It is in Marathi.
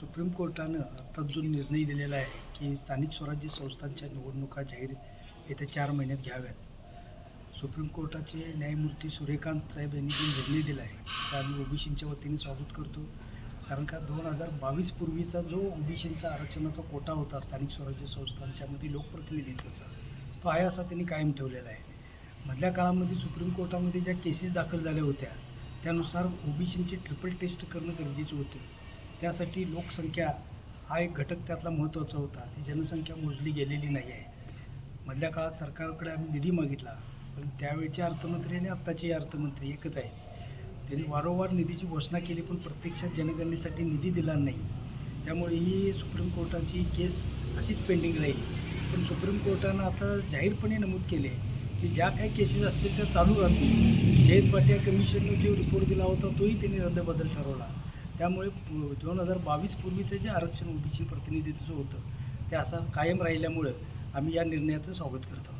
सुप्रीम कोर्टानं आत्ताच जो निर्णय दिलेला आहे की स्थानिक स्वराज्य संस्थांच्या निवडणुका जाहीर येत्या चार महिन्यात घ्याव्यात. सुप्रीम कोर्टाचे न्यायमूर्ती सूर्यकांत साहेब यांनी जो निर्णय दिला आहे त्या आम्ही ओबीसींच्या वतीने स्वागत करतो. कारण का दोन हजार बावीस पूर्वीचा जो ओबीसींचा आरक्षणाचा कोटा होता स्थानिक स्वराज्य संस्थांच्यामध्ये लोकप्रतिनिधित्वाचा तो आहे असा त्यांनी कायम ठेवलेला आहे. मधल्या काळामध्ये सुप्रीम कोर्टामध्ये ज्या केसेस दाखल झाल्या होत्या त्यानुसार ओबीसींची ट्रिपल टेस्ट करणं गरजेचं होतं. त्यासाठी लोकसंख्या हा एक घटक त्यातला महत्त्वाचा होता. ती जनसंख्या मोजली गेलेली नाही आहे. मधल्या काळात सरकारकडे आम्ही निधी मागितला पण त्यावेळचे अर्थमंत्री आणि आत्ताचे अर्थमंत्री एकच आहेत. त्यांनी वारंवार निधीची घोषणा केली पण प्रत्यक्षात जनगणनेसाठी निधी दिला नाही. त्यामुळे ही सुप्रीम कोर्टाची केस अशीच पेंडिंग राहिली. पण सुप्रीम कोर्टानं आता जाहीरपणे नमूद केले की ज्या काही केसेस असतील त्या चालू राहतील. जयंत पाटिया कमिशननं जो रिपोर्ट दिला होता तोही त्यांनी रद्दबदल ठरवला. त्यामुळे दोन हजार बावीस पूर्वीचं जे आरक्षण ओबीसी प्रतिनिधित्व होतं ते असं कायम राहिल्यामुळं आम्ही या निर्णयाचं स्वागत करतो